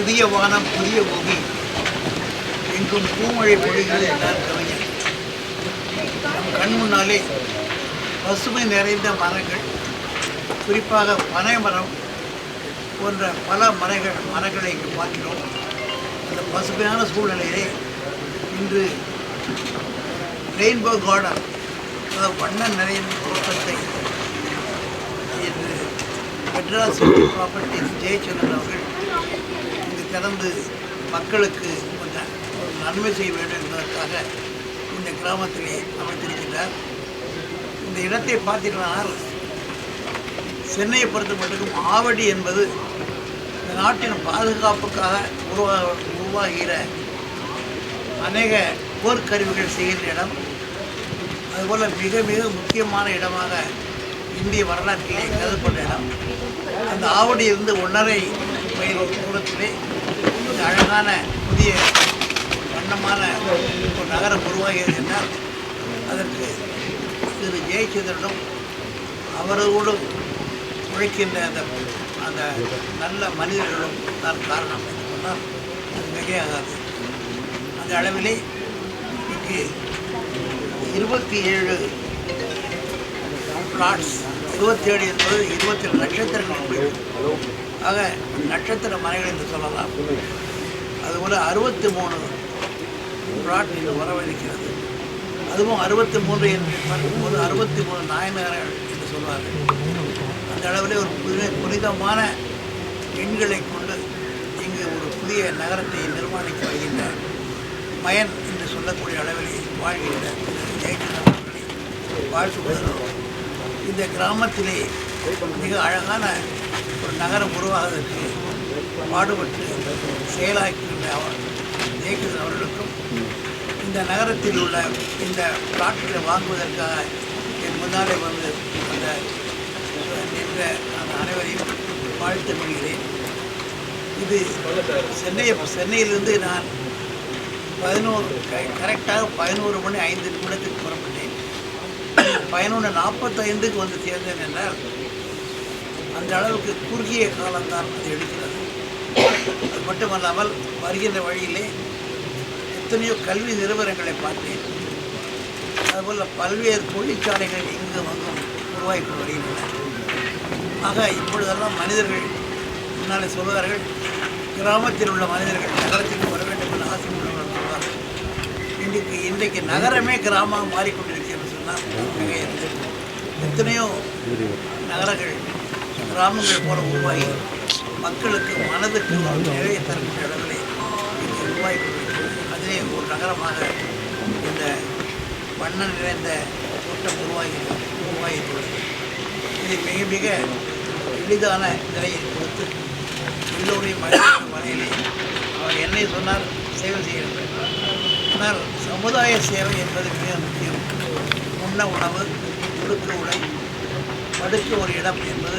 புதிய வானம் புதிய பூமி. எங்கும் பூமழை பொழிகிறது என்றார் கவிஞர் நம் கண் முன்னாலே பசுமை நிறைந்த மரங்கள் குறிப்பாக பனை மரம் போன்ற பல மரங்கள் மரங்களை இங்கு பார்க்கிறோம். அந்த பசுமையான சூழ்நிலையிலே இன்று ரெயின்போ கார்டன் அதாவது வண்ண நிறைந்த தோட்டத்தை இன்று மெட்ராஸ் சிட்டி ப்ராப்பர்ட்டிஸ் ஜெயச்சந்திரன் அவர்கள் திறந்து மக்களுக்கு கொஞ்சம் ஒரு நன்மை செய்ய வேண்டும் என்பதற்காக இந்த கிராமத்திலே அமைத்திருக்கிறார் இந்த இடத்தை பார்த்தீர்களானால் சென்னையை பொறுத்த மட்டுக்கும் ஆவடி என்பது இந்த நாட்டின் பாதுகாப்புக்காக உருவா உருவாகிற அநேக போர்க்கருவிகள் செய்கின்ற இடம். அதுபோல் மிக மிக முக்கியமான இடமாக இந்திய வரலாற்றிலே கருதப்பட்ட இடம். அந்த ஆவடியிலிருந்து ஒன்றரை மைல் தூரத்திலே இந்த அழகான புதிய வண்ணமான ஒரு நகரம் உருவாகியது என்றால் அதற்கு திரு ஜெயச்சந்திரனும் அவரோடு உழைக்கின்ற அந்த அந்த நல்ல மனிதர்களும் தான் காரணம் என்று சொன்னால் அது மிகையாகாது. அந்த அளவிலே இங்கு இருபத்தி ஏழு பிளாட்ஸ் இருபத்தேழு என்பது இருபத்தி ஏழு நட்சத்திரங்கள் ஆக நட்சத்திர மனைகள் என்று சொல்லலாம். அதுபோல் அறுபத்தி மூணு பிளாட் இன்று வரவழைக்கிறது. அதுவும் அறுபத்தி மூன்று என்று பார்க்கும்போது அறுபத்தி மூணு நாயனார்கள் என்று சொல்வார்கள். அந்த அளவிலே ஒரு புனித புனிதமான எண்களை கொண்டு இங்கு ஒரு புதிய நகரத்தை நிர்மாணிக்க வருகின்ற மயன் என்று சொல்லக்கூடிய அளவிலே வாழ்கின்ற திரு ஜெயச்சந்திரன் அவர்களை இந்த கிராமத்திலே மிக அழகான ஒரு நகரம் உருவாவதற்கு பாடுபட்டு செயலாக்கின்ற அவர் அவர்களுக்கும் இந்த நகரத்தில் உள்ள இந்த பிளாட்களை வாங்குவதற்காக என் முன்னாலே வந்து அந்த நின்ற அந்த அனைவரையும் வாழ்த்து கொள்கிறேன் இது சென்னை சென்னையிலிருந்து நான் பதினோரு கரெக்டாக பதினோரு மணி ஐந்து நிமிடத்துக்கு புறப்பட்டேன் பதினொன்று நாற்பத்தைந்துக்கு வந்து சேர்ந்தேன் என்றால் அந்த அளவுக்கு குறுகிய காலம்தான் அது எடுக்கிறது. அது மட்டுமல்லாமல் வருகின்ற வழியிலே எத்தனையோ கல்வி நிறுவனங்களை பார்த்தேன். அதுபோல் பல்வேறு தொழிற்சாலைகள் இங்கு வந்தும் உருவாக்கி வருகின்றன. ஆக இப்பொழுதெல்லாம் மனிதர்கள் முன்னாலே சொல்வார்கள் கிராமத்தில் உள்ள மனிதர்கள் நகரத்திற்கு வர வேண்டும் என்று ஆசை உள்ளவர்கள் சொல்வார்கள். இன்றைக்கு இன்றைக்கு நகரமே கிராமமாக மாறிக்கொண்டிருக்கிறது சொன்னால் மிகையது எத்தனையோ நகரங்கள் கிராமங்கள் போல உருவாகி மக்களுக்கு மனதுக்கு ஒரு நிறைய தரக்கூடிய இடங்களை இங்கே உருவாகி கொண்டிருக்கிறது அதிலே ஒரு நகரமாக இந்த வண்ணம் நிறைந்த தோட்டம் உருவாகி உருவாகியுள்ளது இது மிக மிக எளிதான நிலையில் கொடுத்து எல்லோரையும் அழைத்து வரையிலே அவர் என்னை சொன்னார் சேவை செய்ய ஆனால் சமுதாய சேவை என்பது மிக முக்கியம். உண்ண உணவு உடுக்க உடை படுக்க ஒரு இடம் என்பது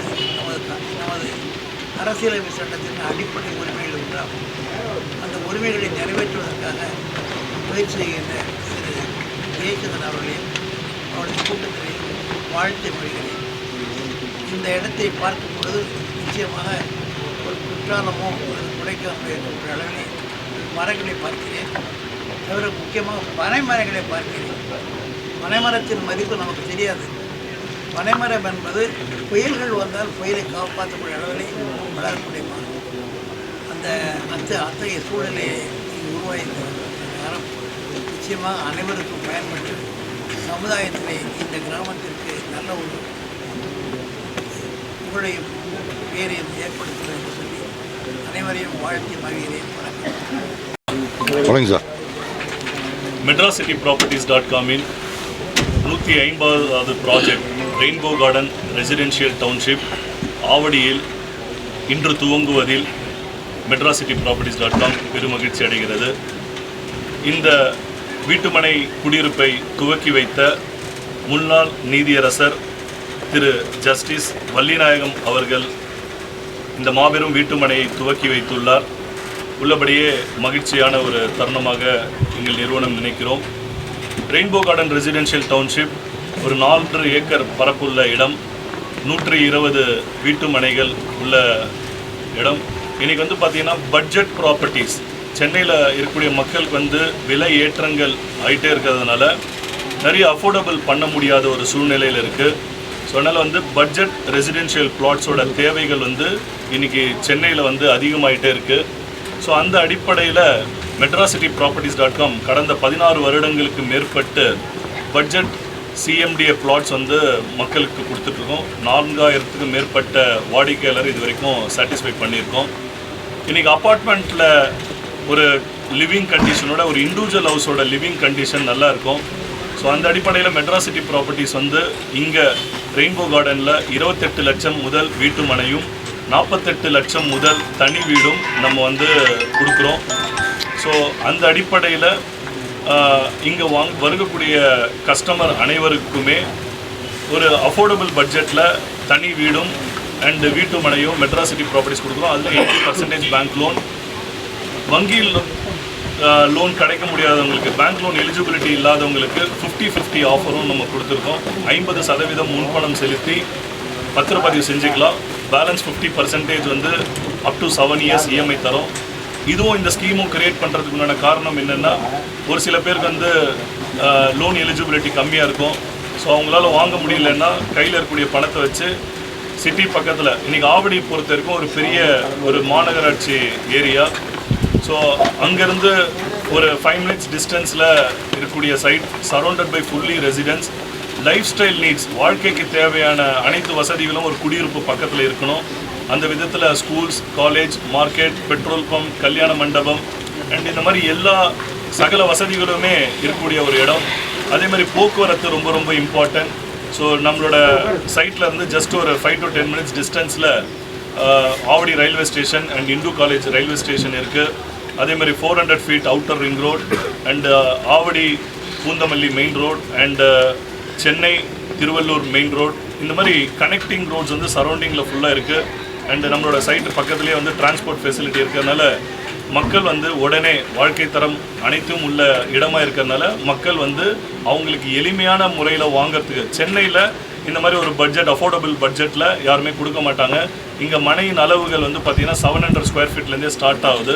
நமது க- அரசியலமைப்பு சட்டத்தின் அடிப்படை உரிமைகள் ஒன்றாகும். அந்த உரிமைகளை நிறைவேற்றுவதற்காக முயற்சி செய்கின்ற திரு. ஜெயச்சந்திரன் அவர்களையும் அவருடைய கூட்டத்திலையும் வாழ்த்து மொழிகிறேன் இந்த இடத்தை பார்க்கும் பொழுது நிச்சயமாக ஒரு குற்றாலமோ ஒரு கொடைக்கானலோ என்ற அளவிலே மரங்களை பார்க்கிறேன். தவிர முக்கியமாக பனை மரங்களை பார்க்கிறேன். பனைமரத்தின் மதிப்பு நமக்கு தெரியாது. பனைமரம் என்பது புயல்கள் வந்தால் புயலை காப்பாற்றக்கூடிய அளவிலே வளரக்கூடிய மரம் அந்த அந்த அத்தகைய சூழலை இங்கு உருவாகியிருக்கிற மரம் நிச்சயமாக அனைவருக்கும் பயன்பட்டு சமுதாயத்திலே இந்த கிராமத்திற்கு நல்ல ஒரு புகழையும் பேரையும் ஏற்படுத்தும் என்று சொல்லி அனைவரையும் வாழ்த்தி மகிழ்கிறேன். வணக்கம். Sir. Madras city properties dot காமின் நூற்றி ஐம்பதாவது project. Rainbow garden residential township ஆவடியில் இன்று துவங்குவதில் மெட்ராசிட்டி ப்ராப்பர்ட்டிஸ் டாட் காம் பெருமகிழ்ச்சி அடைகிறது. இந்த வீட்டுமனை குடியிருப்பை துவக்கி வைத்த முன்னாள் நீதியரசர் திரு ஜஸ்டிஸ் வள்ளிநாயகம் அவர்கள் இந்த மாபெரும் வீட்டுமனையை துவக்கி வைத்துள்ளார். உள்ளபடியே மகிழ்ச்சியான ஒரு தருணமாக எங்கள் நிறுவனம் நினைக்கிறோம். ரெயின்போ கார்டன் ரெசிடென்ஷியல் டவுன்ஷிப் ஒரு நாலு ஏக்கர் பரப்புள்ள இடம் நூற்றி இருபது வீட்டு மனைகள் உள்ள இடம். இன்றைக்கி வந்து பார்த்திங்கன்னா பட்ஜெட் ப்ராப்பர்ட்டிஸ் சென்னையில் இருக்கக்கூடிய மக்களுக்கு வந்து விலை ஏற்றங்கள் ஆகிட்டே இருக்கிறதுனால நிறைய அஃபோர்டபுள் பண்ண முடியாத ஒரு சூழ்நிலையில் இருக்குது ஸோ அதனால் வந்து பட்ஜெட் ரெசிடென்ஷியல் பிளாட்ஸோட தேவைகள் வந்து இன்னைக்கு சென்னையில் வந்து அதிகமாகிட்டே இருக்குது ஸோ அந்த அடிப்படையில் மெட்ராசிட்டி ப்ராப்பர்ட்டிஸ் டாட் காம் கடந்த பதினாறு வருடங்களுக்கு மேற்பட்டு பட்ஜெட் சிஎம்டிஏ பிளாட்ஸ் வந்து மக்களுக்கு கொடுத்துட்ருக்கோம். நான்காயிரத்துக்கு மேற்பட்ட வாடிக்கையாளர் இது வரைக்கும் சாட்டிஸ்ஃபை பண்ணியிருக்கோம். இன்றைக்கி அப்பார்ட்மெண்ட்டில் ஒரு லிவிங் கண்டிஷனோட ஒரு இண்டிவிஜுவல் ஹவுஸோட லிவிங் கண்டிஷன் நல்லா இருக்கும். ஸோ அந்த அடிப்படையில் மெட்ராசிட்டி ப்ராப்பர்ட்டிஸ் வந்து இங்கே ரெயின்போ கார்டனில் இருபத்தெட்டு லட்சம் முதல் வீட்டு மனையும் நாற்பத்தெட்டு லட்சம் முதல் தனி வீடும் நம்ம வந்து கொடுக்குறோம். ஸோ அந்த அடிப்படையில் இங்கே வாங் வருகக்கூடிய கஸ்டமர் அனைவருக்குமே ஒரு அஃபோர்டபுள் பட்ஜெட்டில் தனி வீடும் அண்டு வீட்டு மனையும் மெட்ராசிட்டி ப்ராப்பர்ட்டிஸ் கொடுக்குறோம். அதில் எயிட்டி பர்சன்டேஜ் பேங்க் லோன் வங்கியில் லோன் கிடைக்க முடியாதவங்களுக்கு பேங்க் லோன் எலிஜிபிலிட்டி இல்லாதவங்களுக்கு ஃபிஃப்டி ஃபிஃப்டி ஆஃபரும் நம்ம கொடுத்துருக்கோம். ஐம்பது சதவீதம் முன்பணம் செலுத்தி பத்திரப்பதிவு செஞ்சுக்கலாம். பேலன்ஸ் ஃபிஃப்டி பர்சன்டேஜ் வந்து up to seven years EMI தரும். இதுவும் இந்த ஸ்கீமும் கிரியேட் பண்ணுறதுக்கு உண்டான காரணம் என்னென்னா ஒரு சில பேருக்கு வந்து லோன் எலிஜிபிலிட்டி கம்மியாக இருக்கும். ஸோ அவங்களால வாங்க முடியலன்னா கையில் இருக்கக்கூடிய பணத்தை வச்சு சிட்டி பக்கத்தில் இன்றைக்கி ஆவடி பொறுத்த வரைக்கும் ஒரு பெரிய ஒரு மாநகராட்சி ஏரியா ஸோ அங்கேருந்து ஒரு ஃபைவ் மினிட்ஸ் டிஸ்டன்ஸில் இருக்கக்கூடிய site surrounded by fully residence lifestyle needs வாழ்க்கைக்கு தேவையான அனைத்து வசதிகளும் ஒரு குடியிருப்பு பக்கத்தில் இருக்கணும். அந்த விதத்தில் schools college market petrol pump கல்யாண மண்டபம் அண்ட் இந்த மாதிரி எல்லா சகல வசதிகளுமே இருக்கக்கூடிய ஒரு இடம். அதே மாதிரி போக்குவரத்து ரொம்ப ரொம்ப இம்பார்ட்டன்ட் ஸோ நம்மளோட சைட்டில் இருந்து ஜஸ்ட் ஒரு ஃபைவ் டு டென் மினிட்ஸ் டிஸ்டன்ஸில் Avadi railway station and Hindu college railway station இருக்குது அதே மாதிரி four hundred feet outer ring road and Avadi Poonamallee main road and Chennai Tiruvallur main road இந்த மாதிரி கனெக்டிங் ரோட்ஸ் வந்து சரௌண்டிங்கில் ஃபுல்லாக இருக்குது அண்டு நம்மளோட சைட்டு பக்கத்துலேயே வந்து டிரான்ஸ்போர்ட் ஃபெசிலிட்டி இருக்கிறதுனால மக்கள் வந்து உடனே வாழ்க்கை தரம் அனைத்தும் உள்ள இடமாக இருக்கிறதுனால மக்கள் வந்து அவங்களுக்கு எளிமையான முறையில் வாங்கிறதுக்கு சென்னையில் இந்த மாதிரி ஒரு பட்ஜெட் அஃபோர்டபுள் பட்ஜெட்டில் யாருமே கொடுக்க மாட்டாங்க. இங்கே மனையின் அளவுகள் வந்து பார்த்திங்கன்னா செவன் ஹண்ட்ரட் ஸ்கொயர் ஃபீட்லேருந்தே ஸ்டார்ட் ஆகுது.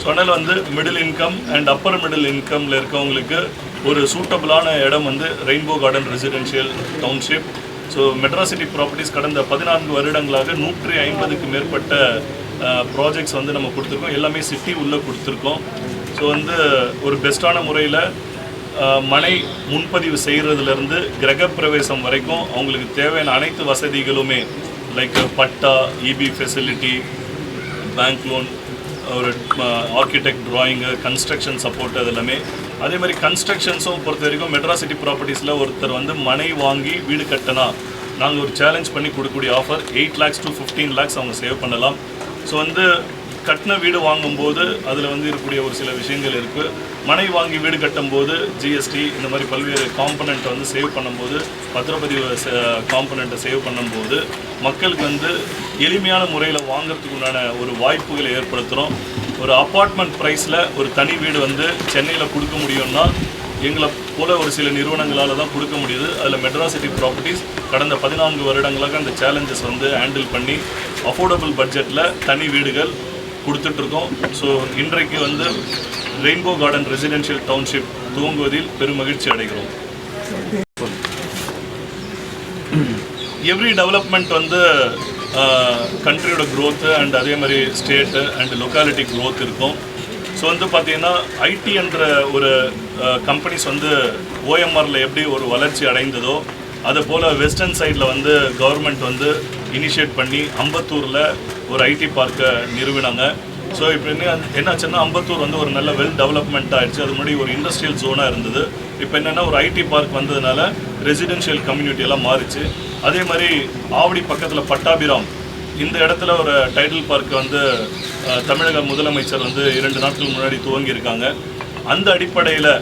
ஸோ அதனால் வந்து middle income and upper middle இன்கமில் இருக்கவங்களுக்கு ஒரு சூட்டபிளான இடம் வந்து rainbow garden residential township so Madras city properties கடந்த பதினான்கு வருடங்களாக நூற்றி ஐம்பதுக்கு மேற்பட்ட ப்ராஜெக்ட்ஸ் வந்து நம்ம கொடுத்துருக்கோம். எல்லாமே சிட்டி உள்ளே கொடுத்துருக்கோம். ஸோ வந்து ஒரு பெஸ்ட்டான முறையில் மனை முன்பதிவு செய்கிறதுலேருந்து கிரகப்பிரவேசம் வரைக்கும் அவங்களுக்கு தேவையான அனைத்து வசதிகளுமே like patta EB facility bank loan ஒரு ஆர்கிடெக்ட் ட்ராயிங்கு கன்ஸ்ட்ரக்ஷன் சப்போர்ட் அது எல்லாமே அதே மாதிரி கன்ஸ்ட்ரக்ஷன்ஸும் பொறுத்த வரைக்கும் மெட்ராசிட்டி ப்ராப்பர்ட்டிஸில் ஒருத்தர் வந்து மனை வாங்கி வீடு கட்டினா நாங்கள் ஒரு சேலஞ்ச் பண்ணி கொடுக்கக்கூடிய offer eight lakhs to fifteen lakhs அவங்க சேவ் பண்ணலாம். ஸோ வந்து கட்டின வீடு வாங்கும்போது அதில் வந்து இருக்கக்கூடிய ஒரு சில விஷயங்கள் இருக்குது மனை வாங்கி வீடு கட்டும்போது ஜிஎஸ்டி இந்த மாதிரி பல்வேறு காம்பனண்ட்டை வந்து சேவ் பண்ணும்போது பத்திரப்பதிவு காம்பனண்ட்டை சேவ் பண்ணும்போது மக்களுக்கு வந்து எளிமையான முறையில் வாங்குறதுக்கு உண்டான ஒரு வாய்ப்புகளை ஏற்படுத்துகிறோம் ஒரு அப்பார்ட்மெண்ட் ப்ரைஸில் ஒரு தனி வீடு வந்து சென்னையில் கொடுக்க முடியும்னா எங்களை போல ஒரு சில நிறுவனங்களால் தான் கொடுக்க முடியுது. அதில் மெட்ராசிட்டி ப்ராப்பர்ட்டிஸ் கடந்த பதினான்கு வருடங்களாக அந்த சேலஞ்சஸ் வந்து ஹேண்டில் பண்ணி அஃபோர்டபுள் பட்ஜெட்டில் தனி வீடுகள் கொடுத்துட்ருக்கோம் ஸோ இன்றைக்கு வந்து ரெயின்போ கார்டன் ரெசிடென்ஷியல் டவுன்ஷிப் துவங்குவதில் பெரும் மகிழ்ச்சி அடைகிறோம். எவ்ரி டெவலப்மெண்ட் வந்து கண்ட்ரியோட க்ரோத்து அண்ட் அதே மாதிரி ஸ்டேட்டு அண்ட் லொக்காலிட்டி க்ரோத் இருக்கும். ஸோ வந்து பார்த்தீங்கன்னா ஐடி என்ற ஒரு கம்பெனிஸ் வந்து ஓஎம்ஆரில் எப்படி ஒரு வளர்ச்சி அடைந்ததோ அதை போல் வெஸ்டர்ன் சைடில் வந்து கவர்மெண்ட் வந்து இனிஷியேட் பண்ணி அம்பத்தூரில் ஒரு ஐடி பார்க்கை நிறுவினாங்க. ஸோ இப்போ என்ன என்னாச்சுன்னா அம்பத்தூர் வந்து ஒரு நல்ல வெல் டெவலப்மெண்ட் ஆகிடுச்சு அது முன்னாடி ஒரு இண்டஸ்ட்ரியல் ஜோனாக இருந்தது. இப்போ என்னென்னா ஒரு ஐடி பார்க் வந்ததுனால ரெசிடென்ஷியல் கம்யூனிட்டியெல்லாம் மாறிச்சு. அதே மாதிரி ஆவடி பக்கத்தில் பட்டாபிராம். இந்த இடத்துல ஒரு டைட்டில் பார்க் வந்து தமிழக முதலமைச்சர் வந்து இரண்டு நாட்கள் முன்னாடி துவங்கியிருக்காங்க. அந்த அடிப்படையில்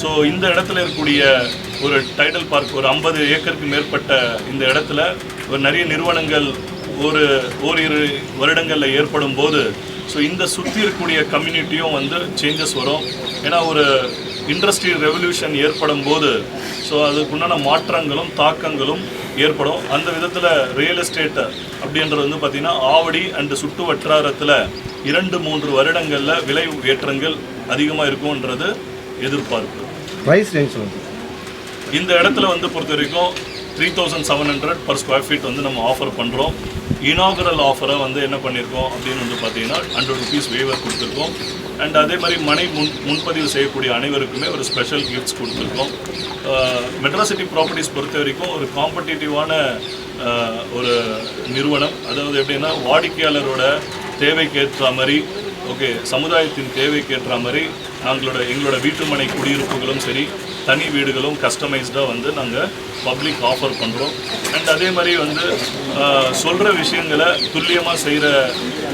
ஸோ இந்த இடத்துல இருக்கக்கூடிய ஒரு டைட்டில் பார்க் ஒரு ஐம்பது ஏக்கருக்கு மேற்பட்ட இந்த இடத்துல ஒரு நிறைய நிறுவனங்கள் ஒரு ஓரிரு வருடங்களில் ஏற்படும் போது ஸோ இந்த சுற்றி இருக்கக்கூடிய கம்யூனிட்டியும் வந்து சேஞ்சஸ் வரும். ஏன்னா ஒரு இண்டஸ்ட்ரியல் ரெவல்யூஷன் ஏற்படும் போது ஸோ அதுக்குண்டான மாற்றங்களும் தாக்கங்களும் ஏற்படும். அந்த விதத்தில் ரியல் எஸ்டேட் அப்படின்றது வந்து பார்த்திங்கன்னா ஆவடி அண்டு சுற்று வட்டாரத்தில் இரண்டு மூன்று வருடங்களில் விலை ஏற்றங்கள் அதிகமாக இருக்கும்ன்றது எதிர்பார்ப்பு. ப்ரைஸ் ரேஞ்ச் இந்த இடத்துல வந்து பொறுத்த வரைக்கும் three thousand seven hundred per square feet வந்து நம்ம ஆஃபர் பண்ணுறோம் இனாகரல் ஆஃபரை வந்து என்ன பண்ணியிருக்கோம் அப்படின்னு வந்து பார்த்தீங்கன்னா ஹண்ட்ரட் ருபீஸ் வேவர் கொடுத்துருக்கோம். அண்ட் அதே மாதிரி மனை முன் முன்பதிவு செய்யக்கூடிய அனைவருக்குமே ஒரு ஸ்பெஷல் கிஃப்ட்ஸ் கொடுத்துருக்கோம். மெட்ராசிட்டி ப்ராப்பர்ட்டிஸ் பொறுத்த வரைக்கும் ஒரு காம்படிட்டிவான ஒரு நிறுவனம். அதாவது எப்படின்னா வாடிக்கையாளரோட தேவைக்கேற்ற மாதிரி ஓகே சமுதாயத்தின் தேவைக்கேற்ற மாதிரி நாங்களோட எங்களோட வீட்டுமனை குடியிருப்புகளும் சரி தனி வீடுகளும் கஸ்டமைஸ்டாக வந்து நாங்கள் பப்ளிக் ஆஃபர் பண்ணுறோம் அண்ட் அதே மாதிரி வந்து சொல்கிற விஷயங்களை துல்லியமாக செய்கிற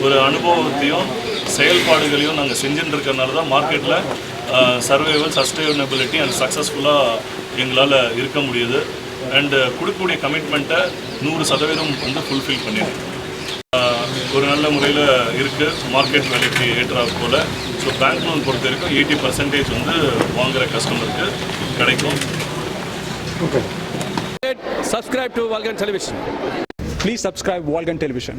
ஒரு அனுபவத்தையும் செயல்பாடுகளையும் நாங்கள் செஞ்சுட்டு இருக்கிறனால தான் மார்க்கெட்டில் சர்வைவல் சஸ்டைனபிலிட்டி அண்ட் சக்ஸஸ்ஃபுல்லாக எங்களால் இருக்க முடியுது. அண்டு கொடுக்கக்கூடிய கமிட்மெண்ட்டை நூறு சதவீதம் வந்து ஃபுல்ஃபில் பண்ணிடுறோம் நல்ல முறையில் இருக்குது மார்க்கெட் விலைக்கு ஏற்றாற் போல் ஸோ பேங்க் லோன் பொறுத்த வரைக்கும் எயிட்டி பர்சன்டேஜ் வந்து வாங்குகிற கஸ்டமருக்கு கிடைக்கும் subscribe to Vulcan Television. Please subscribe Walgan Television.